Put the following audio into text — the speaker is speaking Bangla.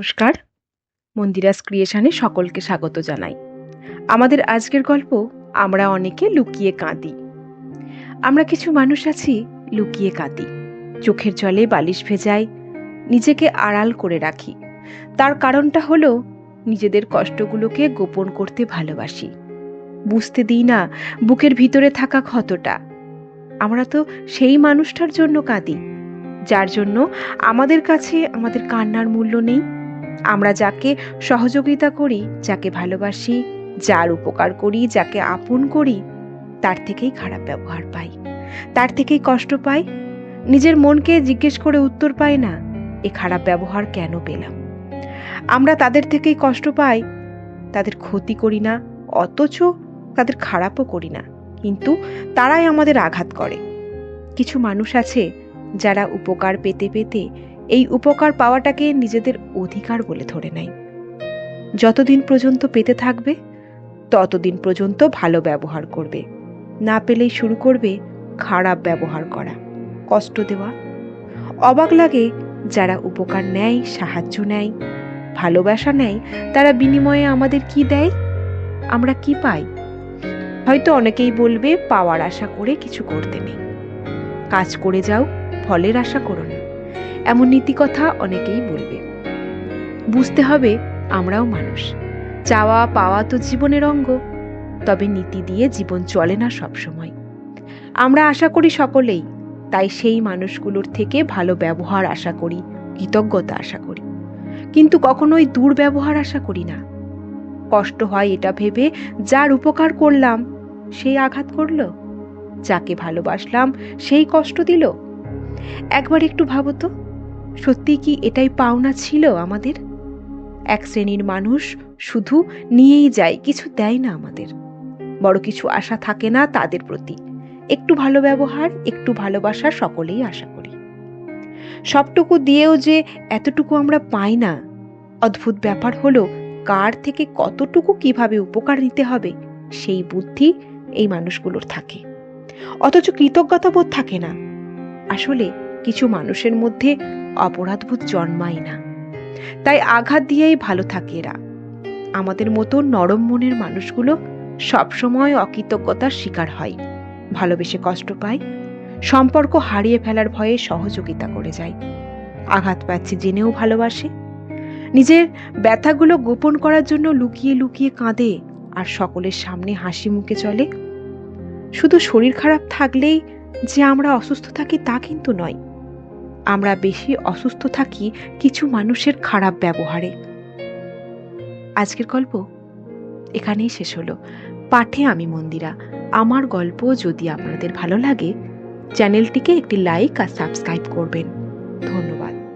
নমস্কার। মন্দিরাস ক্রিয়েশনে সকলকে স্বাগত জানাই। আমাদের আজকের গল্প, আমরা অনেকে লুকিয়ে কাঁদি। আমরা কিছু মানুষ আছি, লুকিয়ে কাঁদি। চোখের জলে বালিশ ভেজাই, নিজেকে আড়াল করে রাখি। তার কারণটা হলো, নিজেদের কষ্টগুলোকে গোপন করতে ভালোবাসি। বুঝতে দিই না, বুকের ভিতরে থাকা ক্ষতটা। আমরা তো সেই মানুষটার জন্য কাঁদি, যার জন্য আমাদের কাছে আমাদের কান্নার মূল্য নেই। আমরা যাকে সহযোগিতা করি, যাকে ভালোবাসি, যার উপকার করি, যাকে আপন করি, তার থেকেই খারাপ ব্যবহার পাই। তার থেকেই কষ্ট পাই। নিজের মনকে জিজ্ঞেস করে উত্তর পাই না, এ খারাপ ব্যবহার কেন পেলাম? আমরা তাদের থেকেই কষ্ট পাই। তাদের ক্ষতি করি না, অথচ তাদের খারাপও করি না। কিন্তু তারাই আমাদের আঘাত করে। কিছু মানুষ আছে যারা উপকার পেতে পেতে এই উপকার পাওয়াটাকে নিজেদের অধিকার বলে ধরে নেয়। যতদিন পর্যন্ত পেতে থাকবে, ততদিন পর্যন্ত ভালো ব্যবহার করবে। না পেলেই শুরু করবে খারাপ ব্যবহার করা, কষ্ট দেওয়া। অবাক লাগে যারা উপকার নেয়, সাহায্য নেয়, ভালোবাসা নেয়, তারা বিনিময়ে আমাদের কি দেয়? আমরা কি পাই? হয়তো অনেকেই বলবে, পাওয়ার আশা করে কিছু করতে নেই। কাজ করে যাও, ফলের আশা করো না। এমন নীতিকথা অনেকেই বলবে। বুঝতে হবে, আমরাও মানুষ। চাওয়া পাওয়া তো জীবনের অঙ্গ, তবে নীতি দিয়ে জীবন চলে না সবসময়। আমরা আশা করি সকলেই, তাই সেই মানুষগুলোর থেকে ভালো ব্যবহার আশা করি, কৃতজ্ঞতা আশা করি। কিন্তু কখনোই দুর্ব্যবহার আশা করি না। কষ্ট হয় এটা ভেবে যার উপকার করলাম সেই আঘাত করল, যাকে ভালোবাসলাম সেই কষ্ট দিল। একবার একটু ভাবো তো। সত্যি কি এটাই পাওনা ছিল আমাদের? এক শ্রেণির মানুষ শুধু নিয়েই যায়, কিছু দেয় না আমাদের। বড় কিছু আশা থাকে না তাদের প্রতি। একটু ভালো ব্যবহার, একটু ভালোবাসা সকলেই আশা করি। সবটুকু দিয়েও যে এতটুকু আমরা পাই না, অদ্ভুত ব্যাপার হলো কার থেকে কতটুকু কীভাবে উপকার নিতে হবে, সেই বুদ্ধি এই মানুষগুলোর থাকে। অথচ কৃতজ্ঞতা বোধ থাকে না। আসলে কিছু মানুষের মধ্যে অপরাধবোধ জন্মায় না। তাই আঘাত দিয়েই ভালো থাকে এরা। আমাদের মতো নরম মনের মানুষগুলো সবসময় অকৃতজ্ঞতার শিকার হয়। ভালোবেসে কষ্ট পায়, সম্পর্ক হারিয়ে ফেলার ভয়ে সহযোগিতা করে যায়। আঘাত পাচ্ছে জেনেও ভালোবাসে। নিজের ব্যথাগুলো গোপন করার জন্য লুকিয়ে লুকিয়ে কাঁদে আর সকলের সামনে হাসি মুখে চলে। শুধু শরীর খারাপ থাকলেই যে আমরা অসুস্থ থাকি তা কিন্তু নয়। আমরা বেশি অসুস্থ থাকি কিছু মানুষের খারাপ ব্যবহারে। আজকের গল্প এখানেই শেষ হলো। পাঠে আমি মন্দিরা। আমার গল্প যদি আপনাদের ভালো লাগে, চ্যানেলটিকে একটি লাইক আর সাবস্ক্রাইব করবেন। ধন্যবাদ।